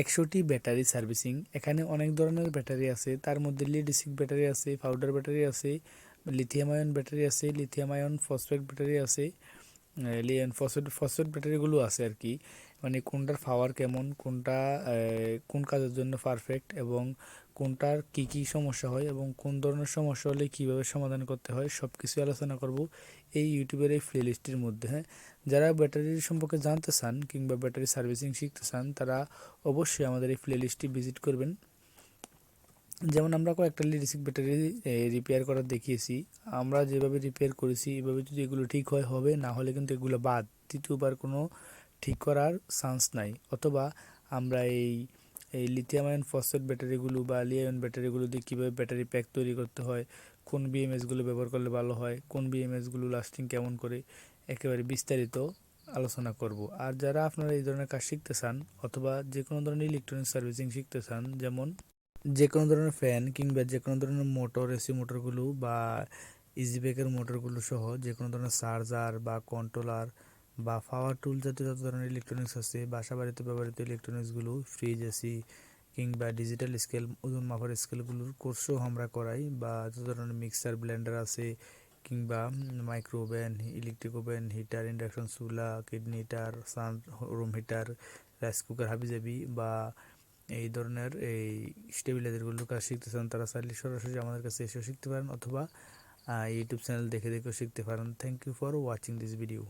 একশোটি battery servicing. এখানে অনেক ধরনের ব্যাটারি আছে। তার মধ্যে লিডিসিক ব্যাটারি আছে, পাউডার ব্যাটারি আছে, লিথিয়াম আয়ন ব্যাটারি আছে, লিথিয়াম আয়ন ফসফেট ব্যাটারি আছে লিয়ন ফসফেট ফসফেট ব্যাটারিগুলো আছে আর কি। মানে কোনটার পাওয়ার কেমন, কোনটা কোন কাজের জন্য পারফেক্ট এবং কোনটার কি কি সমস্যা হয় এবং কোন ধরনের সমস্যা হলে কীভাবে সমাধান করতে হয় সব কিছু আলোচনা করব এই ইউটিউবের এই প্লেলিস্টের মধ্যে হ্যাঁ। যারা ব্যাটারির সম্পর্কে জানতে চান কিংবা ব্যাটারি সার্ভিসিং শিখতে চান, তারা অবশ্যই আমাদের এই প্লেলিস্টটি ভিজিট করবেন। যেমন আমরা কয়েকটা লিডিসিক ব্যাটারি রিপেয়ার করার দেখিয়েছি। আমরা যেভাবে রিপেয়ার করেছি, এভাবে যদি এগুলো ঠিক হয়, হবে না হলে কিন্তু এগুলো বাদ। দ্বিতীয়বার কোনো ঠিক করার চান্স নাই। অথবা আমরা এই এই লিথিয়াম আয়ন ফসফেট ব্যাটারিগুলো বা লিয়ায়ন ব্যাটারিগুলো দিয়ে কীভাবে ব্যাটারি প্যাক তৈরি করতে হয়, কোন বিএমএসগুলো ব্যবহার করলে ভালো হয়, কোন বিএমএসগুলো লাস্টিং কেমন করে, একেবারে বিস্তারিত আলোচনা করব। আর যারা আপনারা এই ধরনের কাজ শিখতে চান, অথবা যে কোনো ধরনের ইলেকট্রনিক সার্ভিসিং শিখতে চান, যেমন যে কোনো ধরনের ফ্যান কিংবা যে কোনো ধরনের মোটর এসি মোটরগুলো বা ইজি ব্রেকের মোটরগুলো সহ যে কোনো ধরনের চার্জার বা কন্ট্রোলার বা পাওয়ার টুল জাতীয় যত ধরনের ইলেকট্রনিক্স আছে বাসা বাড়িতে ব্যবহৃত ইলেকট্রনিক্সগুলো ফ্রিজ এসি কিংবা ডিজিটাল স্কেল ওজন মাপার স্কেলগুলোর কোর্সও আমরা করাই বা যত ধরনের মিক্সার ব্লেন্ডার আছে কিংবা micro oven electric oven heater induction চুলা kidney heater sun room heater rice cooker হাবিজাবি বা এই ধরনের এই স্টেবিলাইজারগুলোর কাজ শিখতে চান তারা চাইলে সরাসরি আমাদের কাছে এসেও শিখতে পারেন অথবা ইউটিউব চ্যানেল দেখে দেখেও শিখতে পারেন। Thank you for watching this video